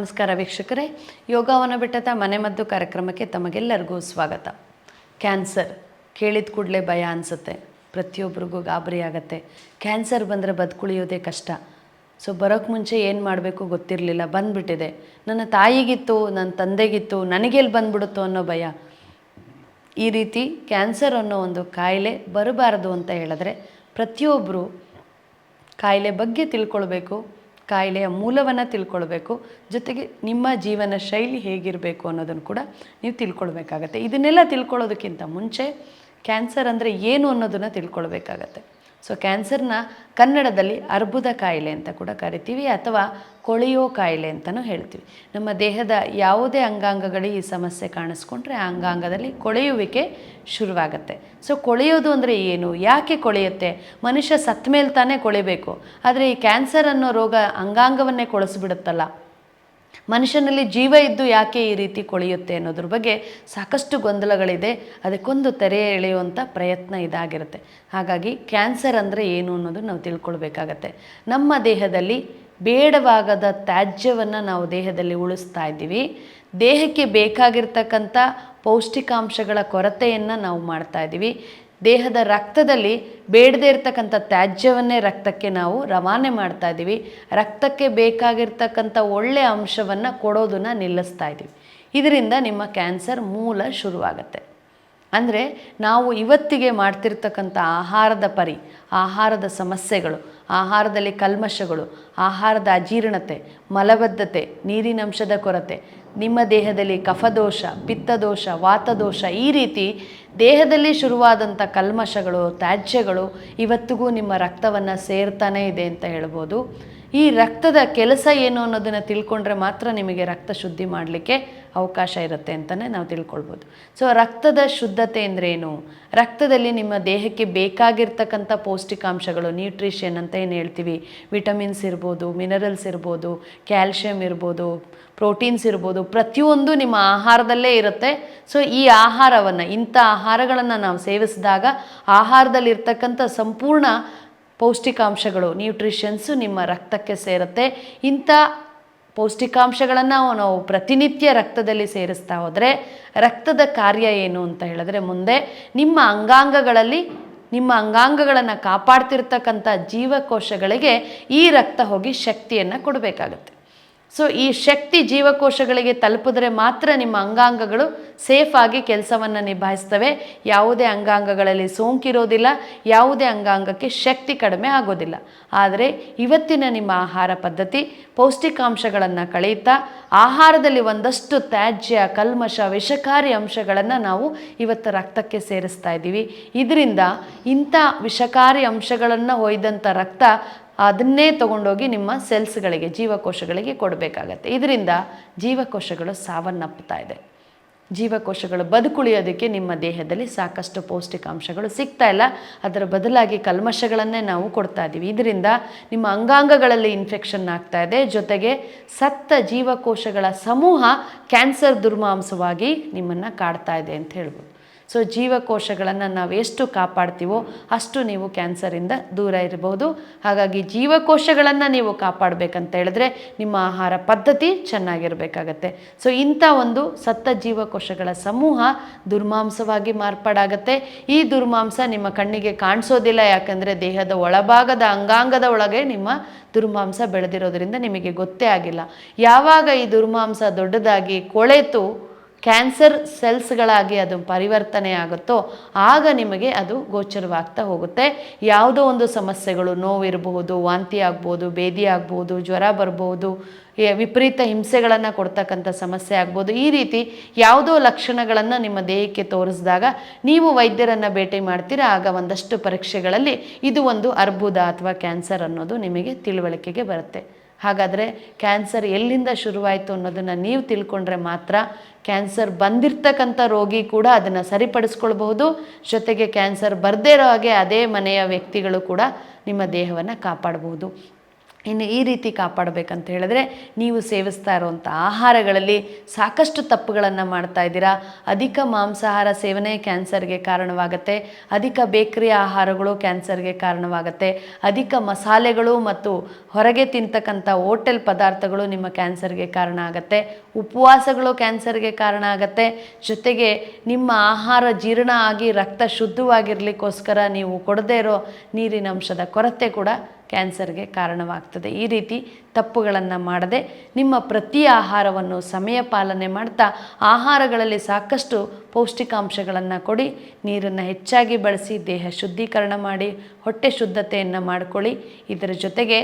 ನಮಸ್ಕಾರ ವೀಕ್ಷಕರೇ. ಯೋಗವನ ಬೆಟ್ಟದ ಮನೆಮದ್ದು ಕಾರ್ಯಕ್ರಮಕ್ಕೆ ತಮಗೆಲ್ಲರಿಗೂ ಸ್ವಾಗತ. ಕ್ಯಾನ್ಸರ್, ಕೇಳಿದ ಕೂಡಲೇ ಭಯ ಅನಿಸುತ್ತೆ. ಪ್ರತಿಯೊಬ್ಬರಿಗೂ ಗಾಬರಿ ಆಗುತ್ತೆ. ಕ್ಯಾನ್ಸರ್ ಬಂದರೆ ಬದುಕುಳಿಯೋದೇ ಕಷ್ಟ. ಸೊ ಬರೋಕ್ಕೆ ಮುಂಚೆ ಏನು ಮಾಡಬೇಕು ಗೊತ್ತಿರಲಿಲ್ಲ. ಬಂದುಬಿಟ್ಟಿದೆ. ನನ್ನ ತಾಯಿಗಿತ್ತು ನನ್ನ ತಂದೆಗಿತ್ತು ನನಗೆಲ್ಲಿ ಬಂದ್ಬಿಡುತ್ತೋ ಅನ್ನೋ ಭಯ. ಈ ರೀತಿ ಕ್ಯಾನ್ಸರ್ ಅನ್ನೋ ಒಂದು ಕಾಯಿಲೆ ಬರಬಾರದು ಅಂತ ಹೇಳಿದ್ರೆ ಪ್ರತಿಯೊಬ್ಬರು ಕಾಯಿಲೆ ಬಗ್ಗೆ ತಿಳ್ಕೊಳ್ಬೇಕು. ಕಾಯಿಲೆಯ ಮೂಲವನ್ನು ತಿಳ್ಕೊಳ್ಬೇಕು. ಜೊತೆಗೆ ನಿಮ್ಮ ಜೀವನ ಶೈಲಿ ಹೇಗಿರಬೇಕು ಅನ್ನೋದನ್ನು ಕೂಡ ನೀವು ತಿಳ್ಕೊಳ್ಬೇಕಾಗತ್ತೆ. ಇದನ್ನೆಲ್ಲ ತಿಳ್ಕೊಳ್ಳೋದಕ್ಕಿಂತ ಮುಂಚೆ ಕ್ಯಾನ್ಸರ್ ಅಂದರೆ ಏನು ಅನ್ನೋದನ್ನು ತಿಳ್ಕೊಳ್ಬೇಕಾಗತ್ತೆ. ಸೊ ಕ್ಯಾನ್ಸರ್ನ ಕನ್ನಡದಲ್ಲಿ ಅರ್ಬುದ ಕಾಯಿಲೆ ಅಂತ ಕೂಡ ಕರಿತೀವಿ ಅಥವಾ ಕೊಳೆಯೋ ಕಾಯಿಲೆ ಅಂತಲೂ ಹೇಳ್ತೀವಿ. ನಮ್ಮ ದೇಹದ ಯಾವುದೇ ಅಂಗಾಂಗಗಳಿಗೆ ಈ ಸಮಸ್ಯೆ ಕಾಣಿಸ್ಕೊಂಡ್ರೆ ಆ ಅಂಗಾಂಗದಲ್ಲಿ ಕೊಳೆಯುವಿಕೆ ಶುರುವಾಗುತ್ತೆ. ಸೊ ಕೊಳೆಯೋದು ಅಂದರೆ ಏನು? ಯಾಕೆ ಕೊಳೆಯುತ್ತೆ? ಮನುಷ್ಯ ಸತ್ತ ಮೇಲೆ ತಾನೇ ಕೊಳೆಬೇಕು. ಆದರೆ ಈ ಕ್ಯಾನ್ಸರ್ ಅನ್ನೋ ರೋಗ ಅಂಗಾಂಗವನ್ನೇ ಕೊಳಿಸ್ಬಿಡುತ್ತಲ್ಲ. ಮನುಷ್ಯನಲ್ಲಿ ಜೀವ ಇದ್ದು ಯಾಕೆ ಈ ರೀತಿ ಕೊಳೆಯುತ್ತೆ ಅನ್ನೋದ್ರ ಬಗ್ಗೆ ಸಾಕಷ್ಟು ಗೊಂದಲಗಳಿದೆ. ಅದಕ್ಕೊಂದು ತೆರೆ ಎಳೆಯುವಂಥ ಪ್ರಯತ್ನ ಇದಾಗಿರುತ್ತೆ. ಹಾಗಾಗಿ ಕ್ಯಾನ್ಸರ್ ಅಂದರೆ ಏನು ಅನ್ನೋದು ನಾವು ತಿಳ್ಕೊಳ್ಬೇಕಾಗತ್ತೆ. ನಮ್ಮ ದೇಹದಲ್ಲಿ ಬೇಡವಾಗದ ತ್ಯಾಜ್ಯವನ್ನು ನಾವು ದೇಹದಲ್ಲಿ ಉಳಿಸ್ತಾ ಇದ್ದೀವಿ. ದೇಹಕ್ಕೆ ಬೇಕಾಗಿರ್ತಕ್ಕಂಥ ಪೌಷ್ಟಿಕಾಂಶಗಳ ಕೊರತೆಯನ್ನು ನಾವು ಮಾಡ್ತಾ ಇದ್ದೀವಿ. ದೇಹದ ರಕ್ತದಲ್ಲಿ ಬೇಡದೇ ಇರತಕ್ಕಂಥ ತ್ಯಾಜ್ಯವನ್ನೇ ರಕ್ತಕ್ಕೆ ನಾವು ರವಾನೆ ಮಾಡ್ತಾ ಇದ್ದೀವಿ. ರಕ್ತಕ್ಕೆ ಬೇಕಾಗಿರ್ತಕ್ಕಂಥ ಒಳ್ಳೆಯ ಅಂಶವನ್ನು ಕೊಡೋದನ್ನು ನಿಲ್ಲಿಸ್ತಾ ಇದ್ದೀವಿ. ಇದರಿಂದ ನಿಮ್ಮ ಕ್ಯಾನ್ಸರ್ ಮೂಲ ಶುರುವಾಗುತ್ತೆ. ಅಂದರೆ ನಾವು ಇವತ್ತಿಗೆ ಮಾಡ್ತಿರ್ತಕ್ಕಂಥ ಆಹಾರದ ಪರಿ, ಆಹಾರದ ಸಮಸ್ಯೆಗಳು, ಆಹಾರದಲ್ಲಿ ಕಲ್ಮಶಗಳು, ಆಹಾರದ ಅಜೀರ್ಣತೆ, ಮಲಬದ್ಧತೆ, ನೀರಿನಂಶದ ಕೊರತೆ, ನಿಮ್ಮ ದೇಹದಲ್ಲಿ ಕಫದೋಷ, ಪಿತ್ತದೋಷ, ವಾತದೋಷ ಈ ರೀತಿ ದೇಹದಲ್ಲಿ ಶುರುವಾದಂಥ ಕಲ್ಮಶಗಳು, ತ್ಯಾಜ್ಯಗಳು ಇವತ್ತಿಗೂ ನಿಮ್ಮ ರಕ್ತವನ್ನು ಸೇರ್ತಾನೇ ಇದೆ ಅಂತ ಹೇಳ್ಬೋದು. ಈ ರಕ್ತದ ಕೆಲಸ ಏನು ಅನ್ನೋದನ್ನು ತಿಳ್ಕೊಂಡ್ರೆ ಮಾತ್ರ ನಿಮಗೆ ರಕ್ತ ಶುದ್ಧಿ ಮಾಡಲಿಕ್ಕೆ ಅವಕಾಶ ಇರುತ್ತೆ ಅಂತಲೇ ನಾವು ತಿಳ್ಕೊಳ್ಬೋದು. ಸೊ ರಕ್ತದ ಶುದ್ಧತೆ ಅಂದ್ರೇನು? ರಕ್ತದಲ್ಲಿ ನಿಮ್ಮ ದೇಹಕ್ಕೆ ಬೇಕಾಗಿರ್ತಕ್ಕಂಥ ಪೌಷ್ಟಿಕಾಂಶಗಳು ನ್ಯೂಟ್ರಿಷನ್ ಅಂತ ಏನು ಹೇಳ್ತೀವಿ? ವಿಟಮಿನ್ಸ್ ಇರ್ಬೋದು ಮಿನರಲ್ಸ್ ಇರ್ಬೋದು ಕ್ಯಾಲ್ಶಿಯಂ ಇರ್ಬೋದು ಪ್ರೋಟೀನ್ಸ್ ಇರ್ಬೋದು, ಪ್ರತಿಯೊಂದು ನಿಮ್ಮ ಆಹಾರದಲ್ಲೇ ಇರುತ್ತೆ. ಸೊ ಈ ಆಹಾರವನ್ನು, ಇಂಥ ಆಹಾರಗಳನ್ನು ನಾವು ಸೇವಿಸಿದಾಗ ಆಹಾರದಲ್ಲಿರ್ತಕ್ಕಂಥ ಸಂಪೂರ್ಣ ಪೌಷ್ಟಿಕಾಂಶಗಳು ನ್ಯೂಟ್ರಿಷನ್ಸು ನಿಮ್ಮ ರಕ್ತಕ್ಕೆ ಸೇರುತ್ತೆ. ಇಂಥ ಪೌಷ್ಟಿಕಾಂಶಗಳನ್ನು ನಾವು ಪ್ರತಿನಿತ್ಯ ರಕ್ತದಲ್ಲಿ ಸೇರಿಸ್ತಾ ಹೋದರೆ ರಕ್ತದ ಕಾರ್ಯ ಏನು ಅಂತ ಹೇಳಿದ್ರೆ ಮುಂದೆ ನಿಮ್ಮ ಅಂಗಾಂಗಗಳಲ್ಲಿ, ನಿಮ್ಮ ಅಂಗಾಂಗಗಳನ್ನು ಕಾಪಾಡ್ತಿರ್ತಕ್ಕಂಥ ಜೀವಕೋಶಗಳಿಗೆ ಈ ರಕ್ತ ಹೋಗಿ ಶಕ್ತಿಯನ್ನು ಕೊಡಬೇಕಾಗತ್ತೆ. ಸೊ ಈ ಶಕ್ತಿ ಜೀವಕೋಶಗಳಿಗೆ ತಲುಪಿದ್ರೆ ಮಾತ್ರ ನಿಮ್ಮ ಅಂಗಾಂಗಗಳು ಸೇಫಾಗಿ ಕೆಲಸವನ್ನು ನಿಭಾಯಿಸ್ತವೆ. ಯಾವುದೇ ಅಂಗಾಂಗಗಳಲ್ಲಿ ಸೋಂಕಿರೋದಿಲ್ಲ, ಯಾವುದೇ ಅಂಗಾಂಗಕ್ಕೆ ಶಕ್ತಿ ಕಡಿಮೆ ಆಗೋದಿಲ್ಲ. ಆದರೆ ಇವತ್ತಿನ ನಿಮ್ಮ ಆಹಾರ ಪದ್ಧತಿ, ಪೌಷ್ಟಿಕಾಂಶಗಳನ್ನು ಕಳೆಯುತ್ತಾ, ಆಹಾರದಲ್ಲಿ ಒಂದಷ್ಟು ತ್ಯಾಜ್ಯ, ಕಲ್ಮಶ, ವಿಷಕಾರಿ ಅಂಶಗಳನ್ನು ನಾವು ಇವತ್ತು ರಕ್ತಕ್ಕೆ ಸೇರಿಸ್ತಾ ಇದ್ದೀವಿ. ಇದರಿಂದ ಇಂಥ ವಿಷಕಾರಿ ಅಂಶಗಳನ್ನು ಒಯ್ದಂಥ ರಕ್ತ ಅದನ್ನೇ ತೊಗೊಂಡೋಗಿ ನಿಮ್ಮ ಸೆಲ್ಸ್ಗಳಿಗೆ, ಜೀವಕೋಶಗಳಿಗೆ ಕೊಡಬೇಕಾಗತ್ತೆ. ಇದರಿಂದ ಜೀವಕೋಶಗಳು ಸಾವನ್ನಪ್ಪುತ್ತಾ ಇದೆ. ಜೀವಕೋಶಗಳು ಬದುಕುಳಿಯೋದಕ್ಕೆ ನಿಮ್ಮ ದೇಹದಲ್ಲಿ ಸಾಕಷ್ಟು ಪೌಷ್ಟಿಕಾಂಶಗಳು ಸಿಗ್ತಾ ಇಲ್ಲ. ಅದರ ಬದಲಾಗಿ ಕಲ್ಮಶಗಳನ್ನೇ ನಾವು ಕೊಡ್ತಾ ಇದ್ದೀವಿ ಇದರಿಂದ ನಿಮ್ಮ ಅಂಗಾಂಗಗಳಲ್ಲಿ ಇನ್ಫೆಕ್ಷನ್ ಆಗ್ತಾ ಇದೆ. ಜೊತೆಗೆ ಸತ್ತ ಜೀವಕೋಶಗಳ ಸಮೂಹ ಕ್ಯಾನ್ಸರ್ ದುರ್ಮಾಂಸವಾಗಿ ನಿಮ್ಮನ್ನು ಕಾಡ್ತಾ ಇದೆ ಅಂತ ಹೇಳ್ಬೋದು. ಸೊ ಜೀವಕೋಶಗಳನ್ನು ನಾವು ಎಷ್ಟು ಕಾಪಾಡ್ತೀವೋ ಅಷ್ಟು ನೀವು ಕ್ಯಾನ್ಸರಿಂದ ದೂರ ಇರಬಹುದು ಹಾಗಾಗಿ ಜೀವಕೋಶಗಳನ್ನು ನೀವು ಕಾಪಾಡಬೇಕಂತ ಹೇಳಿದ್ರೆ ನಿಮ್ಮ ಆಹಾರ ಪದ್ಧತಿ ಚೆನ್ನಾಗಿರಬೇಕಾಗತ್ತೆ. ಸೊ ಇಂಥ ಒಂದು ಸತ್ತ ಜೀವಕೋಶಗಳ ಸಮೂಹ ದುರ್ಮಾಂಸವಾಗಿ ಮಾರ್ಪಾಡಾಗತ್ತೆ. ಈ ದುರ್ಮಾಂಸ ನಿಮ್ಮ ಕಣ್ಣಿಗೆ ಕಾಣಿಸೋದಿಲ್ಲ, ಯಾಕಂದರೆ ದೇಹದ ಒಳಭಾಗದ ಅಂಗಾಂಗದ ಒಳಗೆ ನಿಮ್ಮ ದುರ್ಮಾಂಸ ಬೆಳೆದಿರೋದ್ರಿಂದ ನಿಮಗೆ ಗೊತ್ತೇ ಆಗಿಲ್ಲ. ಯಾವಾಗ ಈ ದುರ್ಮಾಂಸ ದೊಡ್ಡದಾಗಿ ಕೊಳೆತು ಕ್ಯಾನ್ಸರ್ ಸೆಲ್ಸ್ಗಳಾಗಿ ಅದು ಪರಿವರ್ತನೆ ಆಗುತ್ತೋ ಆಗ ನಿಮಗೆ ಅದು ಗೋಚರವಾಗ್ತಾ ಹೋಗುತ್ತೆ. ಯಾವುದೋ ಒಂದು ಸಮಸ್ಯೆಗಳು, ನೋವಿರಬಹುದು ವಾಂತಿ ಆಗ್ಬೋದು ಬೇದಿ ಆಗ್ಬೋದು ಜ್ವರ ಬರ್ಬೋದು ವಿಪರೀತ ಹಿಂಸೆಗಳನ್ನು ಕೊಡ್ತಕ್ಕಂಥ ಸಮಸ್ಯೆ ಆಗ್ಬೋದು, ಈ ರೀತಿ ಯಾವುದೋ ಲಕ್ಷಣಗಳನ್ನು ನಿಮ್ಮ ದೇಹಕ್ಕೆ ತೋರಿಸಿದಾಗ ನೀವು ವೈದ್ಯರನ್ನು ಭೇಟಿ ಮಾಡ್ತೀರಾ? ಆಗ ಒಂದಷ್ಟು ಪರೀಕ್ಷೆಗಳಲ್ಲಿ ಇದು ಒಂದು ಅರ್ಬುದ ಅಥವಾ ಕ್ಯಾನ್ಸರ್ ಅನ್ನೋದು ನಿಮಗೆ ತಿಳುವಳಿಕೆಗೆ ಬರುತ್ತೆ. ಹಾಗಾದರೆ ಕ್ಯಾನ್ಸರ್ ಎಲ್ಲಿಂದ ಶುರುವಾಯಿತು ಅನ್ನೋದನ್ನು ನೀವು ತಿಳ್ಕೊಂಡ್ರೆ ಮಾತ್ರ ಕ್ಯಾನ್ಸರ್ ಬಂದಿರ್ತಕ್ಕಂಥ ರೋಗಿ ಕೂಡ ಅದನ್ನು ಸರಿಪಡಿಸ್ಕೊಳ್ಬಹುದು. ಜೊತೆಗೆ ಕ್ಯಾನ್ಸರ್ ಬರದೇ ಇರೋ ಹಾಗೆ ಅದೇ ಮನೆಯ ವ್ಯಕ್ತಿಗಳು ಕೂಡ ನಿಮ್ಮ ದೇಹವನ್ನು ಕಾಪಾಡಬಹುದು. ಇನ್ನು ಈ ರೀತಿ ಕಾಪಾಡಬೇಕಂತ ಹೇಳಿದ್ರೆ ನೀವು ಸೇವಿಸ್ತಾ ಇರುವಂಥ ಆಹಾರಗಳಲ್ಲಿ ಸಾಕಷ್ಟು ತಪ್ಪುಗಳನ್ನು ಮಾಡ್ತಾ ಇದ್ದೀರಾ? ಅಧಿಕ ಮಾಂಸಾಹಾರ ಸೇವನೆ ಕ್ಯಾನ್ಸರ್ಗೆ ಕಾರಣವಾಗುತ್ತೆ. ಅಧಿಕ ಬೇಕರಿ ಆಹಾರಗಳು ಕ್ಯಾನ್ಸರ್ಗೆ ಕಾರಣವಾಗುತ್ತೆ. ಅಧಿಕ ಮಸಾಲೆಗಳು ಮತ್ತು ಹೊರಗೆ ತಿಂತಕ್ಕಂಥ ಹೋಟೆಲ್ ಪದಾರ್ಥಗಳು ನಿಮ್ಮ ಕ್ಯಾನ್ಸರ್ಗೆ ಕಾರಣ ಆಗುತ್ತೆ. ಉಪವಾಸಗಳು ಕ್ಯಾನ್ಸರ್ಗೆ ಕಾರಣ ಆಗುತ್ತೆ. ಜೊತೆಗೆ ನಿಮ್ಮ ಆಹಾರ ಜೀರ್ಣ ಆಗಿ ರಕ್ತ ಶುದ್ಧವಾಗಿರಲಿಕ್ಕೋಸ್ಕರ ನೀವು ಕೊಡದೇ ಇರೋ ನೀರಿನ ಅಂಶದ ಕೊರತೆ ಕೂಡ ಕ್ಯಾನ್ಸರ್ಗೆ ಕಾರಣವಾಗ್ತದೆ. ಈ ರೀತಿ ತಪ್ಪುಗಳನ್ನು ಮಾಡದೆ ನಿಮ್ಮ ಪ್ರತಿ ಆಹಾರವನ್ನು ಸಮಯ ಪಾಲನೆ ಮಾಡ್ತಾ ಆಹಾರಗಳಲ್ಲಿ ಸಾಕಷ್ಟು ಪೌಷ್ಟಿಕಾಂಶಗಳನ್ನು ಕೊಡಿ, ನೀರನ್ನು ಹೆಚ್ಚಾಗಿ ಬಳಸಿ, ದೇಹ ಶುದ್ಧೀಕರಣ ಮಾಡಿ, ಹೊಟ್ಟೆ ಶುದ್ಧತೆಯನ್ನು ಮಾಡ್ಕೊಳ್ಳಿ. ಇದರ ಜೊತೆಗೆ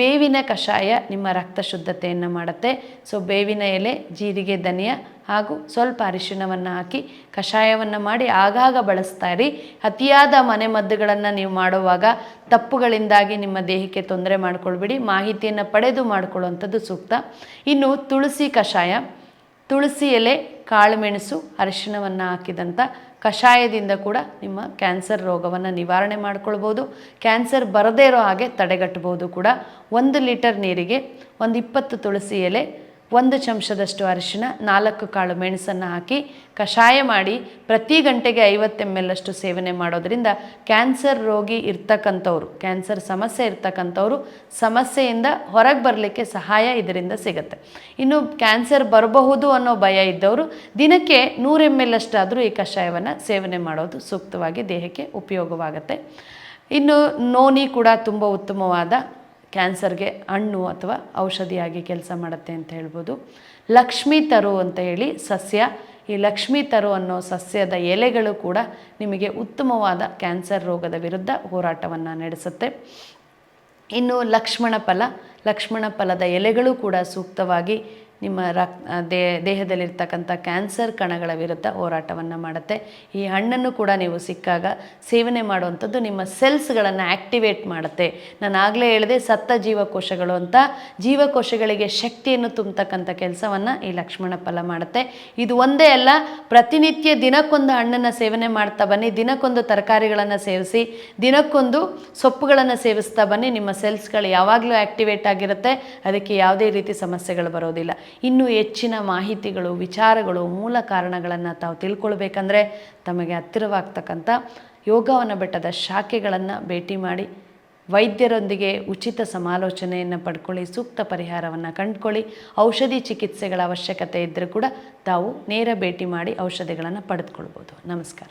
ಬೇವಿನ ಕಷಾಯ ನಿಮ್ಮ ರಕ್ತ ಶುದ್ಧತೆಯನ್ನು ಮಾಡುತ್ತೆ. ಸೊ ಬೇವಿನ ಎಲೆ, ಜೀರಿಗೆ, ಧನಿಯ ಹಾಗೂ ಸ್ವಲ್ಪ ಅರಿಶಿಣವನ್ನು ಹಾಕಿ ಕಷಾಯವನ್ನು ಮಾಡಿ ಆಗಾಗ ಬಳಸ್ತಾ ಇರಿ. ಅತಿಯಾದ ಮನೆಮದ್ದುಗಳನ್ನು ನೀವು ಮಾಡುವಾಗ ತಪ್ಪುಗಳಿಂದಾಗಿ ನಿಮ್ಮ ದೇಹಕ್ಕೆ ತೊಂದರೆ ಮಾಡಿಕೊಳ್ಬೇಡಿ. ಮಾಹಿತಿಯನ್ನು ಪಡೆದು ಮಾಡಿಕೊಳ್ಳುವಂಥದ್ದು ಸೂಕ್ತ. ಇನ್ನು ತುಳಸಿ ಕಷಾಯ. ತುಳಸಿ ಎಲೆ, ಕಾಳುಮೆಣಸು, ಅರಿಶಿಣವನ್ನು ಹಾಕಿದಂಥ ಕಷಾಯದಿಂದ ಕೂಡ ನಿಮ್ಮ ಕ್ಯಾನ್ಸರ್ ರೋಗವನ್ನು ನಿವಾರಣೆ ಮಾಡ್ಕೊಳ್ಬೋದು. ಕ್ಯಾನ್ಸರ್ ಬರದೇ ಇರೋ ಹಾಗೆ ತಡೆಗಟ್ಟಬಹುದು ಕೂಡ. ಒಂದು ಲೀಟರ್ ನೀರಿಗೆ ಒಂದು ಇಪ್ಪತ್ತು ತುಳಸಿ ಎಲೆ ಒಂದು ಚಮಚದಷ್ಟು ಅರಿಶಿಣ, ನಾಲ್ಕು ಕಾಳು ಮೆಣಸನ್ನು ಹಾಕಿ ಕಷಾಯ ಮಾಡಿ ಪ್ರತಿ ಗಂಟೆಗೆ ಐವತ್ತು ಎಂ ಎಲ್ ಅಷ್ಟು ಸೇವನೆ ಮಾಡೋದರಿಂದ ಕ್ಯಾನ್ಸರ್ ರೋಗಿ ಇರ್ತಕ್ಕಂಥವ್ರು, ಕ್ಯಾನ್ಸರ್ ಸಮಸ್ಯೆ ಇರ್ತಕ್ಕಂಥವ್ರು ಸಮಸ್ಯೆಯಿಂದ ಹೊರಗೆ ಬರಲಿಕ್ಕೆ ಸಹಾಯ ಇದರಿಂದ ಸಿಗುತ್ತೆ. ಇನ್ನು ಕ್ಯಾನ್ಸರ್ ಬರಬಹುದು ಅನ್ನೋ ಭಯ ಇದ್ದವರು ದಿನಕ್ಕೆ ನೂರು ಎಂ ಎಲ್ ಅಷ್ಟಾದರೂ ಈ ಕಷಾಯವನ್ನು ಸೇವನೆ ಮಾಡೋದು ಸೂಕ್ತವಾಗಿ ದೇಹಕ್ಕೆ ಉಪಯೋಗವಾಗುತ್ತೆ. ಇನ್ನು ನೋನಿ ಕೂಡ ತುಂಬ ಉತ್ತಮವಾದ ಕ್ಯಾನ್ಸರ್ಗೆ ಹಣ್ಣು ಅಥವಾ ಔಷಧಿಯಾಗಿ ಕೆಲಸ ಮಾಡುತ್ತೆ ಅಂತ ಹೇಳ್ಬೋದು. ಲಕ್ಷ್ಮೀ ತರು ಅಂತ ಹೇಳಿ ಸಸ್ಯ. ಈ ಲಕ್ಷ್ಮೀ ತರು ಅನ್ನೋ ಸಸ್ಯದ ಎಲೆಗಳು ಕೂಡ ನಿಮಗೆ ಉತ್ತಮವಾದ ಕ್ಯಾನ್ಸರ್ ರೋಗದ ವಿರುದ್ಧ ಹೋರಾಟವನ್ನು ನಡೆಸುತ್ತೆ. ಇನ್ನು ಲಕ್ಷ್ಮಣ ಫಲ ಲಕ್ಷ್ಮಣ ಫಲದ ಎಲೆಗಳು ಕೂಡ ಸೂಕ್ತವಾಗಿ ನಿಮ್ಮ ರಕ್ ದೇ, ದೇಹದಲ್ಲಿರ್ತಕ್ಕಂಥ ಕ್ಯಾನ್ಸರ್ ಕಣಗಳ ವಿರುದ್ಧ ಹೋರಾಟವನ್ನು ಮಾಡುತ್ತೆ. ಈ ಹಣ್ಣನ್ನು ಕೂಡ ನೀವು ಸಿಕ್ಕಾಗ ಸೇವನೆ ಮಾಡುವಂಥದ್ದು ನಿಮ್ಮ ಸೆಲ್ಸ್ಗಳನ್ನು ಆ್ಯಕ್ಟಿವೇಟ್ ಮಾಡುತ್ತೆ. ನಾನು ಆಗಲೇ ಹೇಳಿದೆ ಸತ್ತ ಜೀವಕೋಶಗಳು ಅಂತ. ಜೀವಕೋಶಗಳಿಗೆ ಶಕ್ತಿಯನ್ನು ತುಂಬತಕ್ಕಂಥ ಕೆಲಸವನ್ನು ಈ ಲಕ್ಷ್ಮಣ ಫಲ ಮಾಡುತ್ತೆ. ಇದು ಒಂದೇ ಅಲ್ಲ, ಪ್ರತಿನಿತ್ಯ ದಿನಕ್ಕೊಂದು ಹಣ್ಣನ್ನು ಸೇವನೆ ಮಾಡ್ತಾ ಬನ್ನಿ, ದಿನಕ್ಕೊಂದು ತರಕಾರಿಗಳನ್ನು ಸೇವಿಸಿ, ದಿನಕ್ಕೊಂದು ಸೊಪ್ಪುಗಳನ್ನು ಸೇವಿಸ್ತಾ ಬನ್ನಿ, ನಿಮ್ಮ ಸೆಲ್ಸ್ಗಳು ಯಾವಾಗಲೂ ಆ್ಯಕ್ಟಿವೇಟ್ ಆಗಿರುತ್ತೆ. ಅದಕ್ಕೆ ಯಾವುದೇ ರೀತಿ ಸಮಸ್ಯೆಗಳು ಬರೋದಿಲ್ಲ. ಇನ್ನು ಹೆಚ್ಚಿನ ಮಾಹಿತಿಗಳು, ವಿಚಾರಗಳು, ಮೂಲ ಕಾರಣಗಳನ್ನು ತಾವು ತಿಳ್ಕೊಳ್ಬೇಕಂದ್ರೆ ತಮಗೆ ಹತ್ತಿರವಾಗ್ತಕ್ಕಂಥ ಯೋಗವನ ಬೆಟ್ಟದ ಶಾಖೆಗಳನ್ನು ಭೇಟಿ ಮಾಡಿ ವೈದ್ಯರೊಂದಿಗೆ ಉಚಿತ ಸಮಾಲೋಚನೆಯನ್ನು ಪಡ್ಕೊಳ್ಳಿ, ಸೂಕ್ತ ಪರಿಹಾರವನ್ನು ಕಂಡುಕೊಳ್ಳಿ, ಔಷಧಿ ಚಿಕಿತ್ಸೆಗಳ ಅವಶ್ಯಕತೆ ಇದ್ದರೂ ಕೂಡ ತಾವು ನೇರ ಭೇಟಿ ಮಾಡಿ ಔಷಧಿಗಳನ್ನು ಪಡೆದುಕೊಳ್ಬೋದು. ನಮಸ್ಕಾರ.